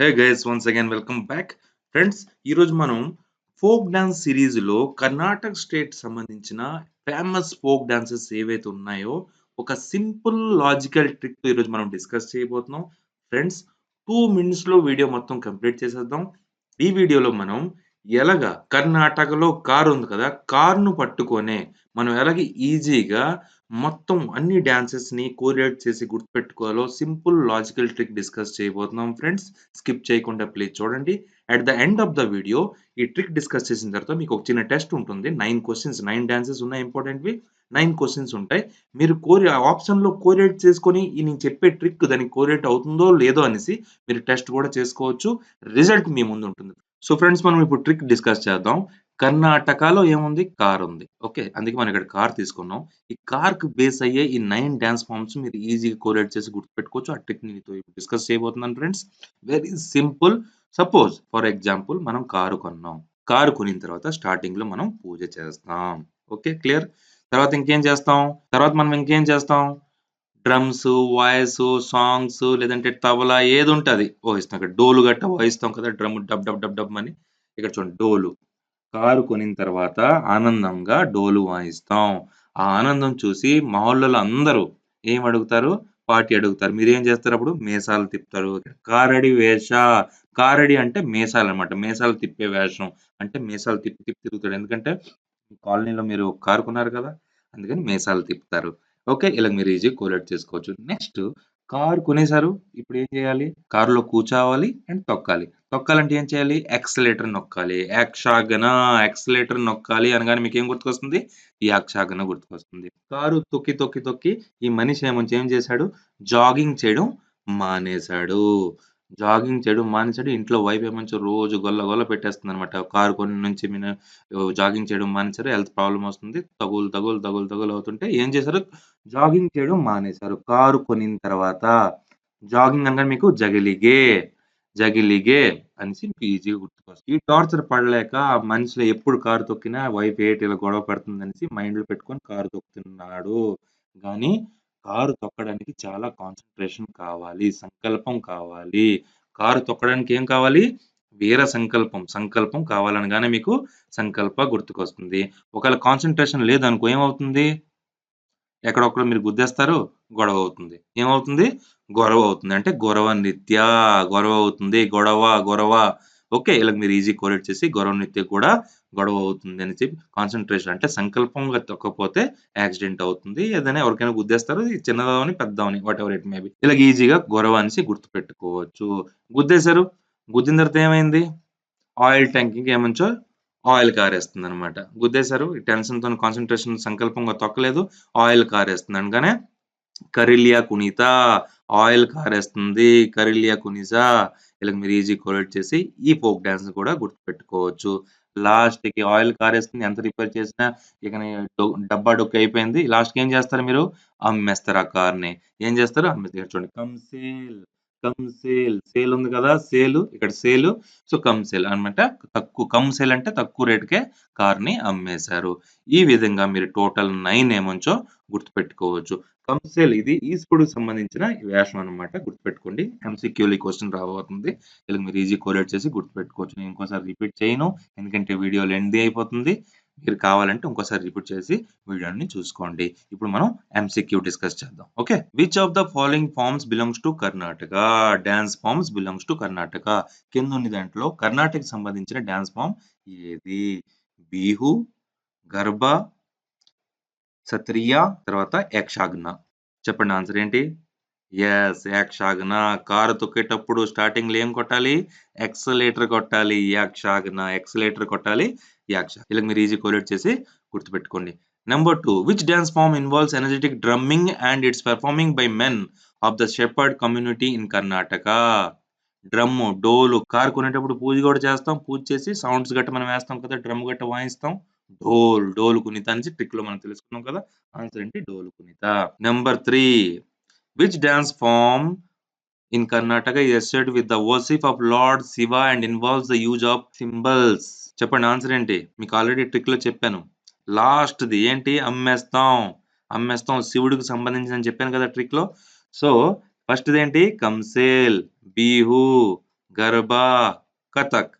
Hey guys once again welcome back friends ఈరోజు మనం folk dance సిరీస్లో కర్ణాటక స్టేట్ సంబంధించిన ఫేమస్ ఫోక్ డాన్సెస్ ఏవైతే ఉన్నాయో ఒక సింపుల్ లాజికల్ ట్రిక్ ఈరోజు మనం డిస్కస్ చేయబోతున్నాం. ఫ్రెండ్స్ టూ మినిట్స్లో వీడియో మొత్తం కంప్లీట్ చేసేద్దాం. ఈ వీడియోలో మనం ఎలాగ కర్ణాటకలో కార్ ఉంది కదా కార్ను పట్టుకొనే మనం ఎలాగ ఈజీగా మొత్తం అన్ని డ్యాన్సెస్ని కోరియేట్ చేసి గుర్తుపెట్టుకోవాలో సింపుల్ లాజికల్ ట్రిక్ డిస్కస్ చేయబోతున్నాం ఫ్రెండ్స్ స్కిప్ చేయకుండా ప్లీజ్ చూడండి. At the end of the video ఈ ట్రిక్ డిస్కస్ చేసిన తర్వాత మీకు ఒక చిన్న టెస్ట్ ఉంటుంది. నైన్ క్వశ్చన్స్ నైన్ డాన్సెస్ ఉన్నాయి ఇంపార్టెంట్వి నైన్ క్వశ్చన్స్ ఉంటాయి. మీరు కోరి ఆప్షన్లో కోరియేట్ చేసుకొని ఈ నేను చెప్పే ట్రిక్ దానికి కోరియేట్ అవుతుందో లేదో అనేసి మీరు టెస్ట్ కూడా చేసుకోవచ్చు. రిజల్ట్ మీ ముందు ఉంటుంది. సో ఫ్రెండ్స్ మనం ఇప్పుడు ట్రిక్ డిస్కస్ చేద్దాం. కర్ణాటకలో ఏముంది? కార్ ఉంది. ఓకే అందుకే మనం ఇక్కడ కార్ తీసుకున్నాం. ఈ కార్కు బేస్ అయ్యే ఈ నైన్ డ్యాన్స్ ఫామ్స్ మీరు ఈజీగా కోరియేట్ చేసి గుర్తుపెట్టుకోవచ్చు. ఆ టెక్నిక్తో డిస్కస్ చేయబోతున్నాను friends very simple suppose for example మనం కారు కొన్నాం. కారు కొనిన తర్వాత స్టార్టింగ్లో మనం పూజ చేస్తాం. ఓకే క్లియర్ తర్వాత ఇంకేం చేస్తాం? తర్వాత మనం ఇంకేం చేస్తాం? డ్రమ్స్ వాయిస్ సాంగ్స్ లేదంటే తబలా ఏది ఉంటుంది వాయిస్తాం ఇక్కడ డోలు గట్ట వాయిస్తాం కదా డ్రమ్ డబ్ డబ్ డబ్ డబ్ అని. ఇక్కడ చూడండి డోలు. కారు కొనిన తర్వాత ఆనందంగా డోలు వాయిస్తాం. ఆ ఆనందం చూసి మహల్లలో అందరూ ఏం అడుగుతారు? పార్టీ అడుగుతారు. మీరు ఏం చేస్తారు అప్పుడు? మేసాలు తిప్పుతారు. కారడి వేష. కారడి అంటే మేసాలు అనమాట మేసాలు తిప్పే వేషం. అంటే మేసాలు తిప్పి తిప్పి తిరుగుతాడు. ఎందుకంటే కాలనీలో మీరు కారు కొన్నారు కదా అందుకని మేసాలు తిప్పుతారు. ఓకే ఇలా మీరు ఈజీ కోలేట్ చేసుకోవచ్చు. నెక్స్ట్ కారు కొనేసారు ఇప్పుడు ఏం చేయాలి? కారులో కూర్చోవాలి అండ్ తొక్కాలి. తొక్కాలంటే ఏం చేయాలి? యాక్సిలేటర్ నొక్కాలి. యాక్షాగన యాక్సిలేటర్ నొక్కాలి అనగానే మీకు ఏం గుర్తుకొస్తుంది? ఈ యాక్షాగన గుర్తుకొస్తుంది. కారు తొక్కి తొక్కి తొక్కి ఈ మనిషి ఏమంచి ఏం చేశాడు? జాగింగ్ చేయడం మానేశాడు. జాగింగ్ చేయడం మానేసాడు ఇంట్లో వైఫ్ ఏమంచి రోజు గొల్ల గొల్ల పెట్టేస్తుంది అనమాట కారు కొన్ని నుంచి మీరు జాగింగ్ చేయడం మానేసారు హెల్త్ ప్రాబ్లం వస్తుంది. తగులు తగులు తగులు తగులు అవుతుంటే ఏం చేశారు? జాగింగ్ చేయడం మానేశారు. కారు కొనిన తర్వాత జాగింగ్ అనగా మీకు జగిలిగే జగిలిగే అనేసి మీకు ఈజీగా గుర్తుకొస్తుంది. ఈ టార్చర్ పడలేక మనిషిలో ఎప్పుడు కారు తొక్కినా వైఫ్ ఏటి ఇలా గొడవ పడుతుంది అనేసి మైండ్లో పెట్టుకొని కారు తొక్కుతున్నాడు. కానీ కారు తొక్కడానికి చాలా కాన్సన్ట్రేషన్ కావాలి సంకల్పం కావాలి. కారు తొక్కడానికి ఏం కావాలి? వీర సంకల్పం సంకల్పం కావాలనగానే మీకు సంకల్ప గుర్తుకొస్తుంది. ఒకవేళ కాన్సన్ట్రేషన్ లేదనుకో ఏమవుతుంది? ఎక్కడొక్కడ మీరు గుద్దేస్తారు గొడవ అవుతుంది. ఏమవుతుంది? గొడవ అవుతుంది. అంటే గొడవ నిత్య గొడవ అవుతుంది. గొడవ గొడవ. ఓకే ఇలా మీరు ఈజీ కోరేట్ చేసి గొడవ నిత్య కూడా గొడవ అవుతుంది అని చెప్పి కాన్సన్ట్రేషన్ అంటే సంకల్పంగా తొక్కపోతే యాక్సిడెంట్ అవుతుంది. ఏదైనా ఎవరికైనా గుద్దేస్తారు. చిన్నదావని పెద్దవని వాట్ ఎవర్ ఇట్ మేబీ ఇలా ఈజీగా గొడవ అనేసి గుర్తుపెట్టుకోవచ్చు. గుద్దేశారు. గుద్దిన తర్వాత ఏమైంది? ఆయిల్ ట్యాంకింగ్ ఏమంచో ఆయిల్ కారేస్తుంది అనమాట గుద్దేశారు టెన్షన్తో కాన్సన్ట్రేషన్ సంకల్పంగా తొక్కలేదు. ఆయిల్ కారేస్తుంది అనగానే కరిలియా కునీత. ఆయిల్ కారేస్తుంది. కరిలియా కునీజా ఇలా మీరు ఈజీ కోరేట్ చేసి ఈ ఫోక్ డాన్స్ కూడా గుర్తుపెట్టుకోవచ్చు. లాస్ట్కి ఆయిల్ కారేస్తుంది ఎంత రిపేర్ చేసినా ఇక డబ్బా డొక్కి అయిపోయింది. లాస్ట్కి ఏం చేస్తారు మీరు? అమ్మేస్తారు ఆ కార్ని ఏం చేస్తారు? అమ్మేస్తారు. చూడండి. Come sale. Come sale sale ఉంది కదా సేల్ ఇక్కడ సేల్ సో కమ్ సేల్ అనమాట తక్కువ కమ్ సేల్ అంటే తక్కువ రేటుకే కార్ని అమ్మేశారు. ఈ విధంగా మీరు టోటల్ నైన్ ఏమంచో గుర్తుపెట్టుకోవచ్చు. కమ్ సేల్ ఇది ఈస్పుడు సంబంధించిన వేషం అనమాట గుర్తుపెట్టుకోండి. ఎంసీక్యూలీ క్వశ్చన్ రాబోతుంది. ఇలా మీరు ఈజీ కోరేట్ చేసి గుర్తుపెట్టుకోవచ్చు. నేను ఇంకోసారి రిపీట్ చేయను ఎందుకంటే వీడియో లెంది అయిపోతుంది. మీరు కావాలంటే ఇంకోసారి రిపీట్ చేసి వీడియోని చూసుకోండి. ఇప్పుడు మనం ఎంసీక్యూ డిస్కస్ చేద్దాం. Okay which of the following forms belongs to Karnataka dance forms belongs to Karnataka కింద ఉన్న దాంట్లో కర్ణాటక సంబంధించిన డాన్స్ ఫామ్ ఏది? బీహు గర్భ సత్రియ తర్వాత యక్షాగ్న చెప్పండి ఆన్సర్ ఏంటి? ఎస్ యాక్షాగ్న కారు తొక్కేటప్పుడు స్టార్టింగ్లో ఏం కొట్టాలి? ఎక్సలేటర్ కొట్టాలి. యాక్షాగ్న ఎక్సలేటర్ కొట్టాలి. యాక్ష ఇలా మీరు ఈజీ కోలేట్ చేసి గుర్తుపెట్టుకోండి. Number two which dance form involves energetic drumming and it's performing by men of the shepherd community in Karnataka drum dollu. Car కొనేటప్పుడు పూజ కూడా చేస్తాం. పూజ చేసి సౌండ్స్ గట్ట మనం వేస్తాం కదా డ్రమ్ గట్ట వాయిస్తాం. డోల్ డోలు కునిత అని ట్రిక్లో మనం తెలుసుకున్నాం కదా. ఆన్సర్ ఏంటి? Dollu Kunitha. Number which dance form in Karnataka associated with the worship of lord Shiva and involves the use of cymbals చెప్పండి ఆన్సర్ ఏంటి? మీకు ఆల్రెడీ ట్రిక్లో చెప్పాను. లాస్ట్ది ఏంటి? అమ్మేస్తాం. అమ్మేస్తాం శివుడికి సంబంధించి అని చెప్పాను కదా ట్రిక్లో. సో ఫస్ట్ ఏంటి? కంసేల్ బీహు గర్బా కథక్.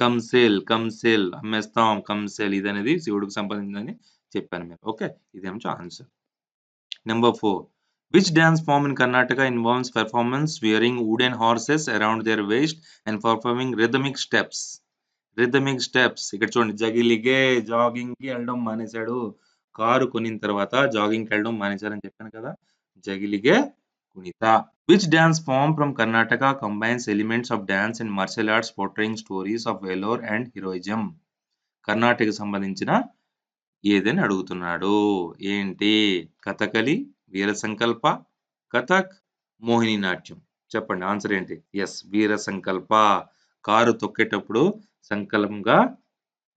కంసేల్ కంసేల్ అమ్మేస్తాం కంసేల్ ఇది అనేది శివుడికి సంబంధించిందని చెప్పాను మీరు. ఓకే ఇదేమో answer number four which dance form in Karnataka involves performance wearing wooden horses around their waist and performing rhythmic steps rhythmic steps ఇక్కడ చూడండి జగిలిగే జాగింగ్కి వెళ్ళడం మానేశాడు. కారు కొనిన తర్వాత జాగింగ్కి వెళ్ళడం మానేశారని చెప్పాను కదా. Jaggalige Kunitha. Which dance form from Karnataka combines elements of dance and martial arts portraying stories of valour and heroism Karnataka సంబంధించిన ఏదని అడుగుతున్నాడు. ఏంటి? కథకలి వీర సంకల్ప కథక్ మోహిని నాట్యం. చెప్పండి ఆన్సర్ ఏంటి? ఎస్ వీర సంకల్ప కారు తొక్కేటప్పుడు సంకల్పంగా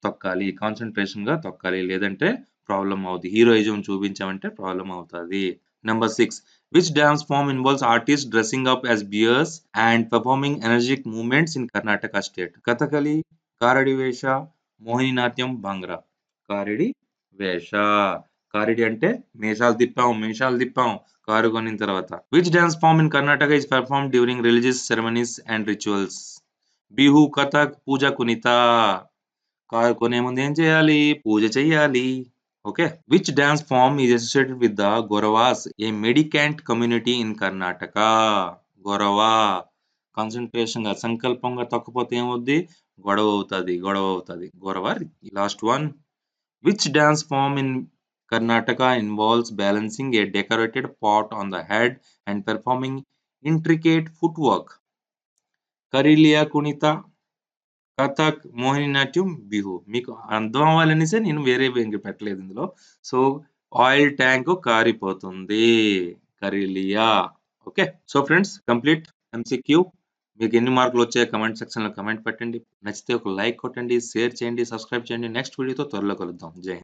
తొక్కాలి కాన్సన్ట్రేషన్గా తొక్కాలి. లేదంటే ప్రాబ్లం అవుతుంది హీరోయిజం చూపించామంటే ప్రాబ్లం అవుతుంది. Number six which dance form involves artist dressing up as bears and performing energetic movements in Karnataka state Kathakali Karadi Vesha Mohini నాట్యం భాంగ్రా కారడి వేష. కారిడి అంటే మేషాలు తిప్పాం మేషాలు తిప్పాం కారు కొనిన తర్వాత. Which dance form in Karnataka is perform during religious ceremonies and rituals Bihu Kathak Pooja Kunitha car కొనే ముందు ఏం చేయాలి? పూజ చేయాలి okay which dance form is associated with the Goravas a mendicant community in Karnataka Gorava కాన్సన్ట్రేషన్గా సంకల్పంగా తొక్కపోతే ఏమవుద్ది? గొడవ అవుతుంది గొడవ అవుతుంది. Gorava last one which dance form in Karnataka involves balancing a decorated pot on the head and performing intricate foot work Kareelia Kunitha Kathak Mohini Natyam Bihu మీకు అర్థం అవ్వాలనేసే నేను వేరే ఇంక పెట్టలేదు ఇందులో. So oil tank కారిపోతుంది. Kareelia okay so friends complete MCQ మీకు ఎన్ని మార్కులు వచ్చాయో కమెంట్ సెక్షన్లో కమెంట్ పెట్టండి. నచ్చితే ఒక లైక్ కొట్టండి షేర్ చేయండి సబ్స్క్రైబ్ చేయండి. నెక్స్ట్ వీడియోతో త్వరలో కలుద్దాం. జై